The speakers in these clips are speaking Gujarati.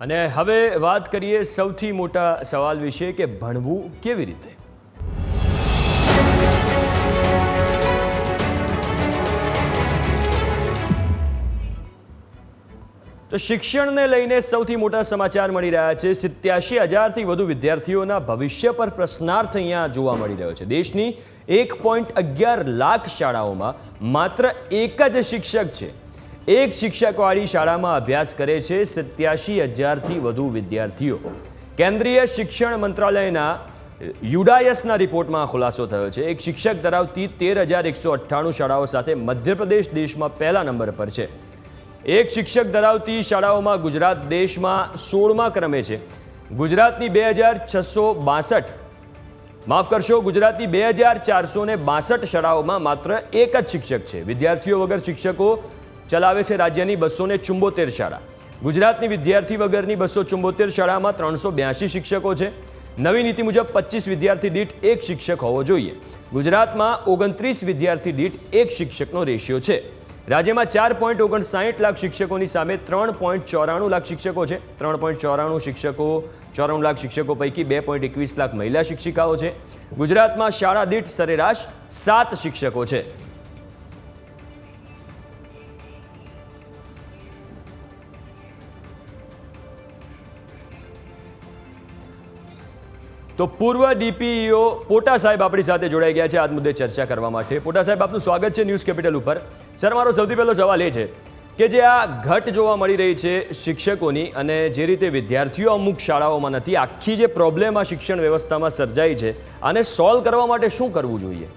અને હવે વાત કરીએ સૌથી મોટા સવાલ વિશે કે ભણવું કેવી રીતે? તો શિક્ષણને લઈને સૌથી મોટા સમાચાર મળી રહ્યા છે. સિત્યાસી હજારથી વધુ વિદ્યાર્થીઓના ભવિષ્ય પર પ્રશ્નાર્થ અહીંયા જોવા મળી રહ્યો છે. દેશની એક પોઈન્ટ અગિયાર લાખ શાળાઓમાં માત્ર એક જ શિક્ષક છે. એક શિક્ષકવાળી શાળામાં અભ્યાસ કરે છે સત્યાસી હજારથી વધુ વિદ્યાર્થીઓ. કેન્દ્રીય શિક્ષણ મંત્રાલયના યુડાયસના રિપોર્ટમાં ખુલાસો થયો છે. એક શિક્ષક ધરાવતી તેર હજાર એકસો અઠ્ઠાણું શાળાઓ સાથે મધ્યપ્રદેશ દેશમાં પહેલા નંબર પર છે. એક શિક્ષક ધરાવતી શાળાઓમાં ગુજરાત દેશમાં સોળમા ક્રમે છે. ગુજરાતની બે હજાર છસો બાસઠ માફ કરશો, ગુજરાતની બે હજાર ચારસો બાસઠ શાળાઓમાં માત્ર એક જ શિક્ષક છે. વિદ્યાર્થીઓ વગર શિક્ષકો ચલાવે છે રાજ્યની બસો ચુંબોતેર શાળા. ગુજરાતની વિદ્યાર્થી વગરની બસો ચુંબોતેર શાળામાં ત્રણસો બ્યાસી શિક્ષકો છે. નવી નીતિ મુજબ પચીસ વિદ્યાર્થી દીઠ એક શિક્ષક હોવો જોઈએ. ગુજરાતમાં ઓગણત્રીસ વિદ્યાર્થી દીઠ એક શિક્ષકનો રેશિયો છે. રાજ્યમાં ચાર પોઈન્ટ ઓગણસાઠ લાખ શિક્ષકોની સામે ત્રણ પોઈન્ટ ચોરાણું લાખ શિક્ષકો છે. ત્રણ પોઈન્ટ ચોરાણું શિક્ષકો, ચોરાણું લાખ શિક્ષકો પૈકી બે પોઈન્ટ એકવીસ લાખ મહિલા શિક્ષિકાઓ છે. ગુજરાતમાં શાળા દીઠ સરેરાશ સાત શિક્ષકો છે. તો પૂર્વ ડીપીઈઓ પોટા સાહેબ આપણી સાથે જોડાઈ ગયા છે. આજ મુદ્દે ચર્ચા કરવા માટે. પોટા સાહેબ, આપનું સ્વાગત છે ન્યૂઝ કેપિટલ ઉપર. સર, મારો સૌથી પહેલો સવાલ એ છે કે જે આ ઘટ જોવા મળી રહી છે શિક્ષકોની અને જે રીતે વિદ્યાર્થીઓ અમુક શાળાઓમાં નથી, આખી જે પ્રોબ્લેમ આ શિક્ષણ વ્યવસ્થામાં સર્જાઈ છે, આને સોલ્વ કરવા માટે શું કરવું જોઈએ?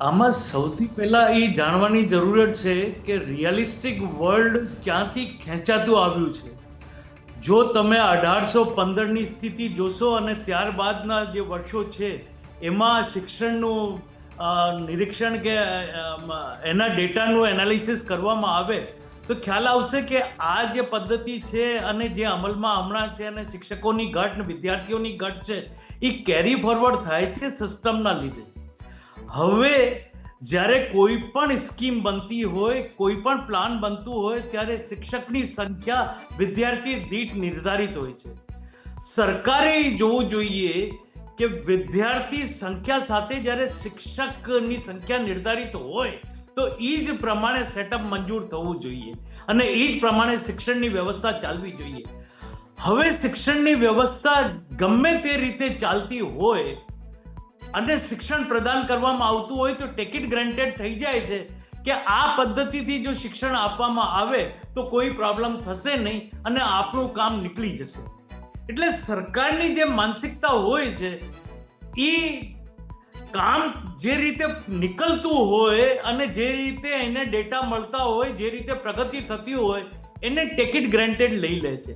આમાં સૌથી પહેલાં એ જાણવાની જરૂરત છે કે રિયલિસ્ટિક વર્લ્ડ ક્યાંથી ખેંચાતું આવ્યું છે? જો તમે અઢારસો પંદરની સ્થિતિ જોશો અને ત્યારબાદના જે વર્ષો છે, એમાં શિક્ષણનું નિરીક્ષણ કે એના ડેટાનું એનાલિસિસ કરવામાં આવે, તો ખ્યાલ આવશે કે આ જે પદ્ધતિ છે અને જે અમલમાં હમણાં છે અને શિક્ષકોની ઘટ વિદ્યાર્થીઓની ઘટ છે એ કેરી ફોરવર્ડ થાય છે સિસ્ટમના લીધે. હવે જ્યારે કોઈ પણ સ્કીમ બનતી હોય, કોઈ પણ પ્લાન બનતું હોય, ત્યારે શિક્ષકની સંખ્યા વિદ્યાર્થી દીઠ નિર્ધારિત હોય છે. સરકારે જોવું જોઈએ કે વિદ્યાર્થી સંખ્યા સાથે જ્યારે શિક્ષકની સંખ્યા નિર્ધારિત હોય, તો એ જ પ્રમાણે સેટઅપ મંજૂર થવું જોઈએ અને એ જ પ્રમાણે શિક્ષણની વ્યવસ્થા ચાલવી જોઈએ. હવે શિક્ષણની વ્યવસ્થા ગમે તે રીતે ચાલતી હોય અને શિક્ષણ પ્રદાન કરવામાં આવતું હોય તો ટિકિટ ગ્રાન્ટેડ થઈ જાય છે કે આ પદ્ધતિથી જો શિક્ષણ આપવામાં આવે તો કોઈ પ્રોબ્લેમ થશે નહીં અને આપણું કામ નીકળી જશે. એટલે સરકારની જે માનસિકતા હોય છે, એ કામ જે રીતે નીકળતું હોય અને જે રીતે એને ડેટા મળતા હોય, જે રીતે પ્રગતિ થતી હોય, એને ટિકિટ ગ્રાન્ટેડ લઈ લે છે.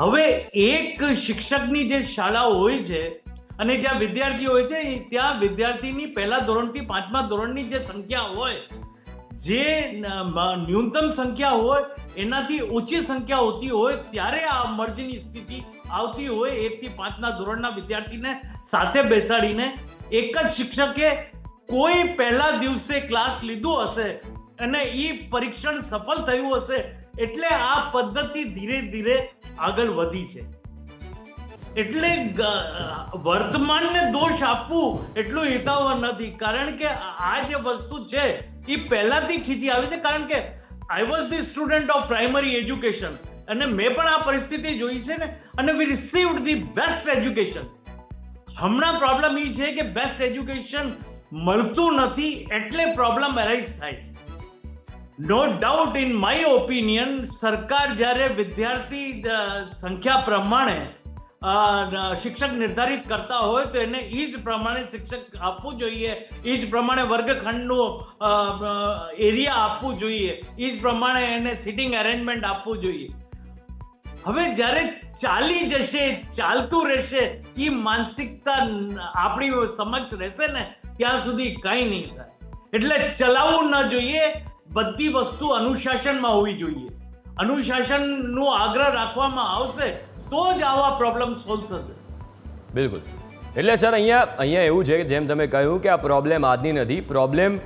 હવે એક શિક્ષકની જે શાળા હોય છે અને જ્યાં વિદ્યાર્થી હોય છે ત્યાં વિદ્યાર્થીની પહેલા ધોરણથી પાંચમા ધોરણની જે સંખ્યા હોય, જે ન્યૂનતમ સંખ્યા હોય, એનાથી ઓછી સંખ્યા હોતી હોય, ત્યારે આ મર્જની સ્થિતિ આવતી હોય, એકથી પાંચના ધોરણના વિદ્યાર્થીને સાથે બેસાડીને એક જ શિક્ષકે કોઈ પહેલા દિવસે ક્લાસ લીધું હશે અને એ પરીક્ષણ સફળ થયું હશે, એટલે આ પદ્ધતિ ધીરે ધીરે આગળ વધી છે. એટલે વર્તમાનને દોષ આપવું એટલું હિતાવહ નથી. કારણ કે આ જે વસ્તુ છે એ પહેલાથી ખીચી આવી છે. કારણ કે I was the student of primary education અને મેં પણ આ પરિસ્થિતિ જોઈ છે ને, અને we received the best education હમણાં પ્રોબ્લેમ એ છે કે બેસ્ટ એજ્યુકેશન મળતું નથી એટલે પ્રોબ્લેમ એરાઇઝ થાય છે. No doubt in my opinion સરકાર જ્યારે વિદ્યાર્થી સંખ્યા પ્રમાણે શિક્ષક નિર્ધારિત કરતા હોય તો એને એ જ પ્રમાણે શિક્ષક આપવું જોઈએ. એ જ પ્રમાણે વર્ગખંડનું એરિયા આપવું જોઈએ. એ જ પ્રમાણે એને સિટિંગ અરેન્જમેન્ટ આપવું જોઈએ. હવે જ્યારે ચાલી જશે, ચાલતું રહેશે એ માનસિકતા આપણી સમક્ષ રહેશે ને, ત્યાં સુધી કંઈ નહીં થાય. એટલે ચલાવવું ન જોઈએ, બધી વસ્તુ અનુશાસનમાં હોવી જોઈએ. અનુશાસનનો આગ્રહ રાખવામાં આવશે તો જ આવા પ્રોબ્લેમ સોલ્વ થશે. બિલકુલ. એટલે સર અહીંયા અહીંયા એવું છે કે જેમ તમે કહ્યું કે આ પ્રોબ્લેમ આજની નથી પ્રોબ્લેમ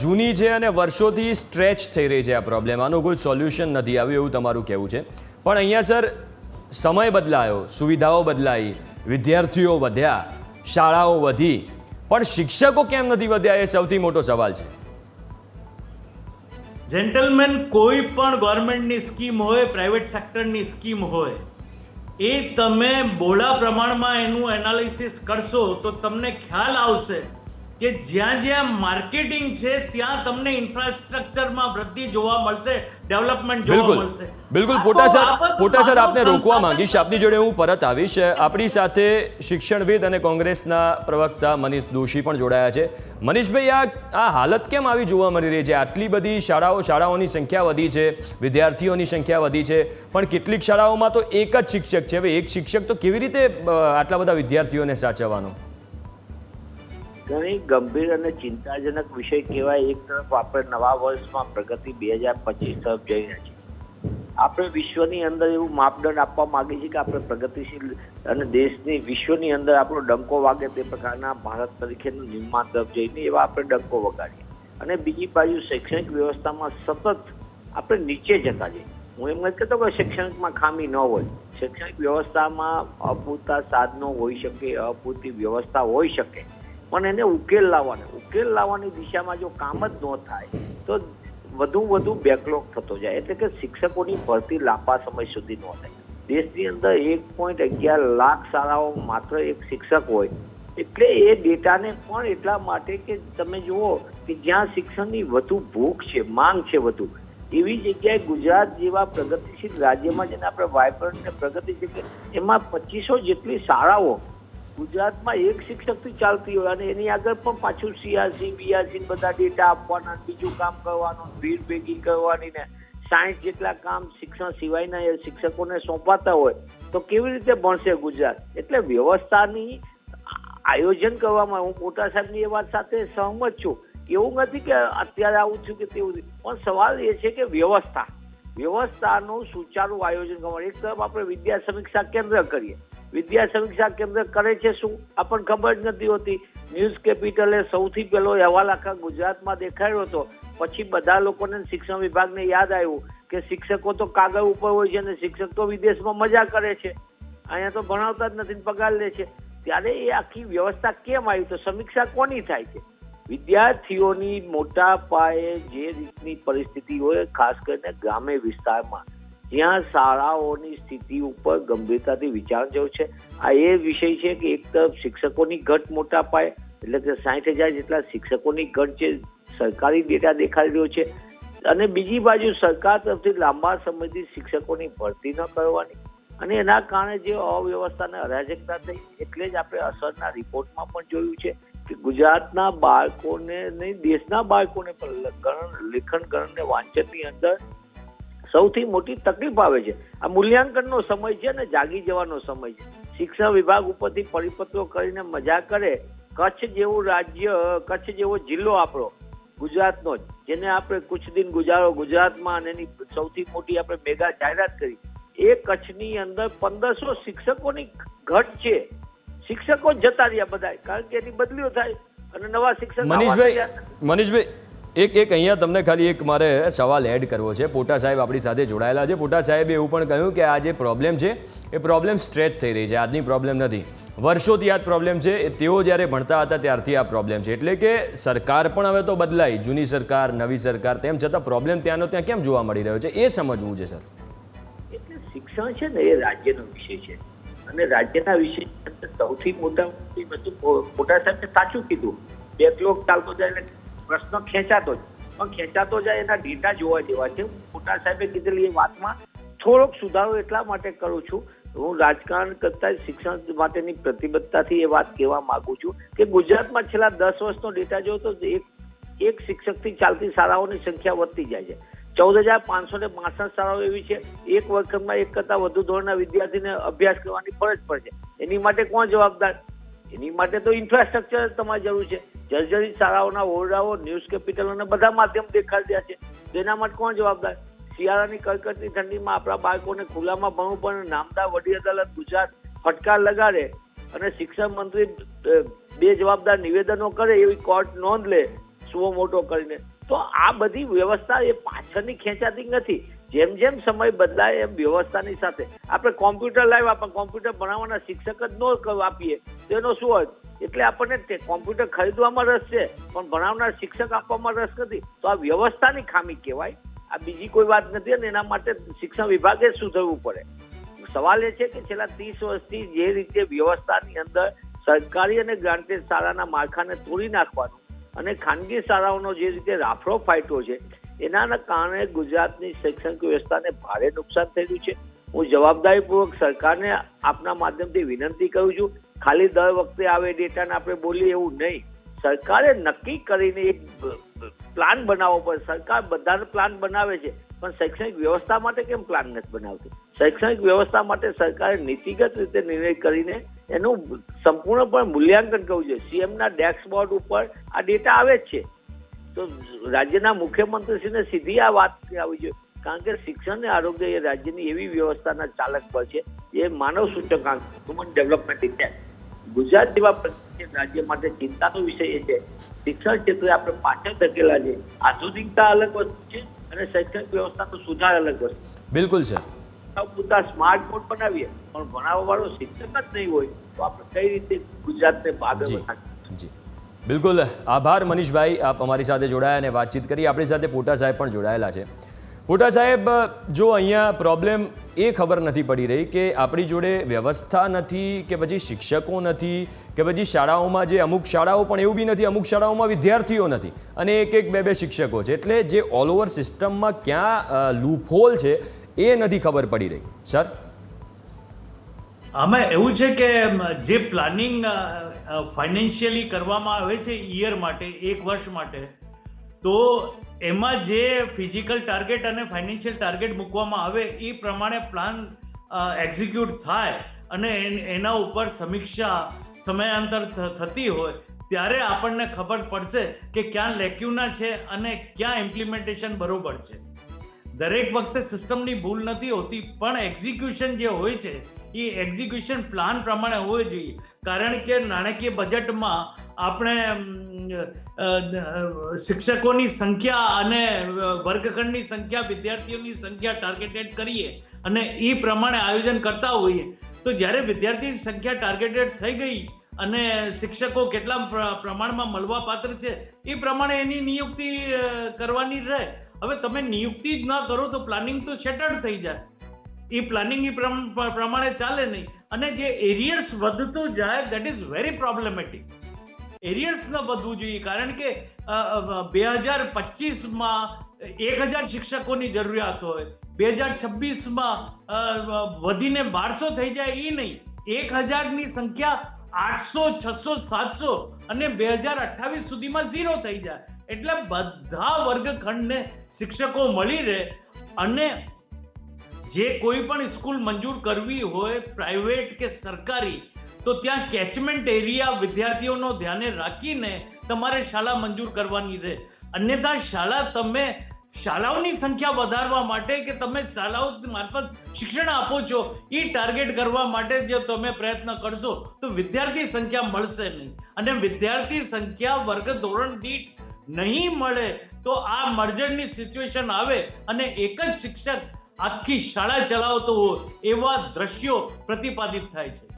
જૂની છે અને વર્ષોથી સ્ટ્રેચ થઈ રહી છે આ પ્રોબ્લેમ આનું કોઈ સોલ્યુશન નથી આવ્યું એવું તમારું કહેવું છે. પણ અહીંયા સર સમય બદલાયો સુવિધાઓ બદલાઈ વિદ્યાર્થીઓ વધ્યા શાળાઓ વધી. પણ શિક્ષકો કેમ નથી વધ્યા એ સૌથી મોટો સવાલ છે. જેન્ટલમેન કોઈ પણ ગવર્મેન્ટની સ્કીમ હોય પ્રાઇવેટ સેક્ટરની સ્કીમ હોય એ તમે બોલા પ્રમાણમાં એનું એનાલિસિસ કરશો તો તમને ખ્યાલ આવશે. કે જ્યાં જ્યાં માર્કેટિંગ છે ત્યાં તમને ઇન્ફ્રાસ્ટ્રક્ચરમાં વૃદ્ધિ જોવા મળશે ડેવલપમેન્ટ જોવા મળશે. બિલકુલ. પોટા સર પોટા સર આપને રોકવા માંગીશ. આપની જોડે હું પરત આવીશ. આપણી સાથે શિક્ષણવિદ અને કોંગ્રેસના પ્રવક્તા મનીષ દોશી પણ જોડાયા છે. મનીષભાઈ આ આ હાલત કેમ આવી જોવા મળી રહી છે? આટલી બધી શાળાઓ શાળાઓની સંખ્યા વધી છે વિદ્યાર્થીઓની સંખ્યા વધી છે પણ કેટલીક શાળાઓમાં તો એક જ શિક્ષક છે. હવે એક શિક્ષક તો કેવી રીતે આટલા બધા વિદ્યાર્થીઓને સાચવવાનો? ઘણી ગંભીર અને ચિંતાજનક વિષય કહેવાય એક તરફ આપણે નવા વર્ષમાં પ્રગતિ બે હજાર પચીસ તરફ જઈ રહ્યા છીએ. આપણે વિશ્વની અંદર એવું માપદંડ આપવા માંગીએ છીએ કે આપણે પ્રગતિશીલ અને દેશની વિશ્વની અંદર આપણો ડંકો વાગે તે પ્રકારના ભારત તરીકેનું નિર્માણ તરફ જઈને એવા આપણે ડંકો વગાડીએ. અને બીજી બાજુ શૈક્ષણિક વ્યવસ્થામાં સતત આપણે નીચે જતા જઈએ. હું એમ નથી કહેતો કે શૈક્ષણિકમાં ખામી ન હોય. શૈક્ષણિક વ્યવસ્થામાં અપૂરતા સાધનો હોઈ શકે, અપૂરતી વ્યવસ્થા હોઈ શકે. પણ એને ઉકેલ લાવવાનો. ઉકેલ લાવવાની દિશામાં જો કામ જ ન થાય, તો વધુ વધુ બેકલોગ થતો જાય. એટલે કે શિક્ષકોની ભરતી લાંબા સમય સુધી ન થાય. દેશની અંદર એક પોઈન્ટ અગિયાર લાખ શાળાઓ માત્ર એક શિક્ષક હોય, એટલે એ ડેટાને પણ એટલા માટે કે તમે જુઓ કે જ્યાં શિક્ષણની વધુ ભૂખ છે, માંગ છે વધુ, એવી જગ્યાએ ગુજરાત જેવા પ્રગતિશીલ રાજ્યમાં જેને આપણે વાયબ્રન્ટ ને પ્રગતિ છે એમાં પચીસો જેટલી શાળાઓ ગુજરાતમાં એક શિક્ષકથી ચાલતી હોય અને એની આગળ પણ પાછું સિયાસી બિયાસી બધા ડેટા આપવાના બીજું કામ કરવાનું, ભીડ ભેગી કરવાની ને સાઠ જેટલા કામ શિક્ષણ સિવાયના શિક્ષકોને સોંપાતા હોય તો કેવી રીતે ભણશે ગુજરાત? એટલે વ્યવસ્થાની આયોજન કરવામાં હું મોટા સાહેબની એ વાત સાથે સહમત છું. એવું નથી કે અત્યારે આવું છું કે તેવું. પણ સવાલ એ છે કે વ્યવસ્થા. વ્યવસ્થાનું સુચારું આયોજન કરવાનું. એક તરફ આપણે વિદ્યા સમીક્ષા કેન્દ્ર કરીએ. વિદ્યા સમીક્ષા કેન્દ્ર કરે છે શું? આપણને ખબર જ નથી હોતી. ન્યૂઝ કેપિટલે સૌથી પહેલો અહેવાલ આખા ગુજરાતમાં દેખાડ્યો હતો. પછી બધા લોકોને શિક્ષણ વિભાગને યાદ આવ્યું કે શિક્ષકો તો કાગળ ઉપર હોય છે અને શિક્ષક તો વિદેશમાં મજા કરે છે. અહીંયા તો ભણાવતા જ નથી પગાર લે છે. ત્યારે એ આખી વ્યવસ્થા કેમ આવી? તો સમીક્ષા કોની થાય છે? વિદ્યાર્થીઓની મોટા પાયે જે રીતની પરિસ્થિતિ હોય, ખાસ કરીને ગ્રામ્ય વિસ્તારમાં જ્યાં શાળાઓની સ્થિતિ ઉપર ગંભીરતાથી વિચાર જેવું છે. આ એ વિષય છે કે એક તરફ શિક્ષકોની ઘટ મોટા પાયે, એટલે કે સાઠ હજાર જેટલા શિક્ષકોની ઘટ છે સરકારી ડેટા દેખાડી રહ્યો છે અને બીજી બાજુ સરકાર તરફથી લાંબા સમયથી શિક્ષકોની ભરતી ન કરવાની અને એના કારણે જે અવ્યવસ્થા અને અરાજકતા થઈ એટલે જ આપણે અસરના રિપોર્ટમાં પણ જોયું છે કે ગુજરાતના બાળકોને નહીં, દેશના બાળકોને પણ લેખન ગણન વાંચનની અંદર સૌથી મોટી તકલીફ આવે છે. આ મૂલ્યાંકનનો સમય છે ને જાગી જવાનો સમય છે. શિક્ષણ વિભાગ ઉપરથી પરિપત્રો કરીને મજા કરે. કચ્છ જેવું રાજ્ય કચ્છ જેવો જિલ્લો આપણો ગુજરાતનો જ જેને આપણે કુછ દિન ગુજારો ગુજરાતમાં અને એની સૌથી મોટી આપણે મેગા જાહેરાત કરી. એ કચ્છની અંદર પંદરસો શિક્ષકોની ઘટ છે. શિક્ષકો જ જતા રહ્યા બધા કારણ કે એની બદલીઓ થાય. અને નવા શિક્ષક મનીષભાઈ મનીષભાઈ એક એક, અહીંયા તમને ખાલી એક મારે સવાલ એડ કરવો છે. પોટા સાહેબ આપણી સાથે જોડાયેલા છે. પોટા સાહેબે એવું પણ કહ્યું કે આ જે પ્રોબ્લેમ છે, એ પ્રોબ્લેમ સ્ટ્રેચ થઈ રહી છે. આજની પ્રોબ્લેમ નથી. વર્ષોથી આ પ્રોબ્લેમ છે. તેઓ જ્યારે ભણતા હતા ત્યારથી આ પ્રોબ્લેમ છે. એટલે કે સરકાર પણ હવે તો બદલાઈ. જૂની સરકાર, નવી સરકાર, તેમ છતાં પ્રોબ્લેમ ત્યાંનો ત્યાં કેમ જોવા મળી રહ્યો છે? એ સમજવું છે, સર. એટલે શિક્ષણ છે ને એ રાજ્યનો વિષય છે. અને રાજ્યના વિષય સૌથી મોટા મોટી સાહેબે સાચું કીધું. બેકલોગ ચાલતો જાય પ્રશ્ન ખેંચાતો જ. પણ ખેંચાતો જાય એના ડેટા જોવા જેવા છે. મોટા સાહેબે કીધેલી એ વાતમાં થોડોક સુધારો એટલા માટે કરું છું. હું રાજકારણ કરતા શિક્ષણ માટેની પ્રતિબદ્ધતાથી એ વાત કહેવા માંગુ છું કે ગુજરાતમાં છેલ્લા દસ વર્ષનો ડેટા જોયો તો એક એક શિક્ષકથી ચાલતી શાળાઓની સંખ્યા વધતી જાય છે. ચૌદ હજાર પાંચસો ને બાસઠ શાળાઓ એવી છે. એક વર્ગખંડમાં એક કરતા વધુ ધોરણના વિદ્યાર્થીને અભ્યાસ કરવાની ફરજ પડે છે. એની માટે કોણ જવાબદાર? એની માટે તો ઇન્ફ્રાસ્ટ્રક્ચર તમારી જરૂર છે. જર્જરિત શાળાઓના ઓરડાઓ, ન્યૂઝ કેપિટલ અને બધા માધ્યમ દેખાડ્યા છે. તેના માટે કોણ જવાબદાર? શિયાળાની કડકડતી ઠંડીમાં આપણા બાળકોને ખુલ્લામાં ભણવું પણ નામદાર વડી અદાલત ગુજરાત ફટકાર લગાડે અને શિક્ષણ મંત્રી બે જવાબદાર નિવેદનો કરે એવી કોર્ટ નોંધ લે કસવો મોટો કરીને. તો આ બધી વ્યવસ્થા એ પાછળની ખેંચાતી નથી. જેમ જેમ સમય બદલાય એમ વ્યવસ્થાની સાથે. આપણે કોમ્પ્યુટર લાઈવ આપણે કોમ્પ્યુટર ભણાવવાના શિક્ષક જ ન આપીએ. તેનો શું અર્થ? એટલે આપણને તે કોમ્પ્યુટર ખરીદવામાં રસ છે, પણ ભણાવનાર શિક્ષક આપવામાં રસ નથી. તો આ વ્યવસ્થાની ખામી કહેવાય. આ બીજી કોઈ વાત નથી અને એના માટે શિક્ષણ વિભાગે શું સુધરવું પડે. સવાલ એ છે કે છેલ્લા ત્રીસ વર્ષથી જે રીતે વ્યવસ્થાની અંદર સરકારી અને ગ્રાન્ટેડ શાળાના માળખાને તોડી નાખવાનું અને ખાનગી શાળાઓનો જે રીતે રાફડો ફાયટો છે એના કારણે ગુજરાતની શૈક્ષણિક વ્યવસ્થાને ભારે નુકસાન થયેલું છે. હું જવાબદારીપૂર્વક સરકારને આપના માધ્યમથી વિનંતી કરું છું ખાલી દર વખતે આવે ડેટાને આપણે બોલીએ એવું નહીં. સરકારે નક્કી કરીને એક પ્લાન બનાવવો પડે. સરકાર બધાનો પ્લાન બનાવે છે, પણ શૈક્ષણિક વ્યવસ્થા માટે કેમ પ્લાન નથી બનાવતી? શૈક્ષણિક વ્યવસ્થા માટે સરકારે નીતિગત રીતે નિર્ણય કરીને એનું સંપૂર્ણપણે મૂલ્યાંકન કરવું જોઈએ. સીએમના ડેસ્કબોર્ડ ઉપર આ ડેટા આવે જ છે. તો રાજ્યના મુખ્યમંત્રીશ્રીને સીધી આ વાત આવી જોઈએ. કારણ કે શિક્ષણ અને આરોગ્ય એ રાજ્યની એવી વ્યવસ્થાના ચાલક પર છે. એ માનવ સૂચકાંક હ્યુમન ડેવલપમેન્ટ ઇન્ડેક્સ ગુજરાત જેવા રાજ્ય માટે ચિંતાનો વિષય એ છે. શિક્ષણ ક્ષેત્રે આપણે પાછળ ધકેલા છે. આધુનિકતા અલગ વસ્તુ છે અને શૈક્ષણિક વ્યવસ્થાનો સુધાર અલગ વસ્તુ બિલકુલ સર. પૂરતા સ્માર્ટ બોર્ડ બનાવીએ પણ ભણાવવા વાળો શિક્ષક જ નહીં હોય તો આપણે કઈ રીતે ગુજરાતને આગળ જી. બિલકુલ. આભાર મનીષભાઈ. આપ અમારી સાથે જોડાયા અને વાતચીત કરી. આપણી સાથે પોટા સાહેબ પણ જોડાયેલા છે. પોટા સાહેબ, જો અહીંયા પ્રોબ્લેમ એ ખબર નથી પડી રહી કે આપણી જોડે વ્યવસ્થા નથી કે પછી શિક્ષકો નથી કે પછી શાળાઓમાં જે અમુક શાળાઓ પણ એવું બી નથી, અમુક શાળાઓમાં વિદ્યાર્થીઓ નથી અને એક એક બે બે શિક્ષકો છે. એટલે જે ઓલ ઓવર સિસ્ટમમાં ક્યાં લૂપહોલ છે એ નથી ખબર પડી રહી. સર આમાં એવું છે કે જે પ્લાનિંગ ફાઇનાન્શિયલી કરવામાં આવે છે ઈયર માટે, એક વર્ષ માટે, તો એમાં જે ફિઝિકલ ટાર્ગેટ અને ફાઇનાન્શિયલ ટાર્ગેટ મૂકવામાં આવે, એ પ્રમાણે પ્લાન એક્ઝિક્યુટ થાય અને એન- ઉપર સમીક્ષા સમયાંતર થતી હોય, ત્યારે આપણને ખબર પડશે કે ક્યાં લેક્યુના છે અને ક્યાં ઇમ્પ્લિમેન્ટેશન બરોબર છે. દરેક વખતે સિસ્ટમની ભૂલ નથી હોતી, પણ એક્ઝિક્યુશન જે હોય છે, એ એક્ઝિક્યુશન પ્લાન પ્રમાણે હોવું જોઈએ. કારણ કે નાણાકીય બજેટમાં આપણે શિક્ષકોની સંખ્યા અને વર્ગખંડની સંખ્યા, વિદ્યાર્થીઓની સંખ્યા ટાર્ગેટેડ કરીએ અને એ પ્રમાણે આયોજન કરતા હોઈએ. તો જ્યારે વિદ્યાર્થીની સંખ્યા ટાર્ગેટેડ થઈ ગઈ અને શિક્ષકો કેટલા પ્ર- પ્રમાણમાં મળવા પાત્ર છે એ પ્રમાણે એની નિયુક્તિ કરવાની રહે. હવે તમે નિયુક્તિ જ ન કરો તો પ્લાનિંગ તો શેટર્ડ થઈ જાય. એ પ્લાનિંગ એ પ્રમ- પ્રમાણે ચાલે નહીં. અને જે એરિયર્સ વધતું જાય that is very problematic arrears ન વધવું જોઈએ, કારણ કે બે હજાર પચીસમાં એક હજાર શિક્ષકોની જરૂરિયાત હોય, બે હજાર છવ્વીસમાં વધીને બારસો થઈ જાય એ નહીં. એક હજારની સંખ્યા આઠસો, છસો, સાતસો અને બે હજાર અઠ્ઠાવીસ સુધીમાં ઝીરો થઈ જાય. એટલે બધા વર્ગખંડને શિક્ષકો મળી રહે અને જે કોઈ પણ સ્કૂલ મંજૂર કરવી હોય, પ્રાઇવેટ કે સરકારી તો ત્યાં કેચમેન્ટ એરિયા વિદ્યાર્થીઓનો ધ્યાને રાખીને તમારે શાળા મંજૂર કરવાની રહે. અન્યથા શાળા તમે શાળાઓની સંખ્યા વધારવા માટે કે તમે શાળાઓ મારફત શિક્ષણ આપો છો, એ ટાર્ગેટ કરવા માટે જો તમે પ્રયત્ન કરશો, તો વિદ્યાર્થી સંખ્યા મળશે નહીં. અને વિદ્યાર્થી સંખ્યા વર્ગ ધોરણ દીઠ નહીં મળે, તો આ મર્જરની સિચ્યુએશન આવે અને એક જ શિક્ષક આખી શાળા ચલાવતો હોય, એવા દ્રશ્યો પ્રતિપાદિત થાય છે.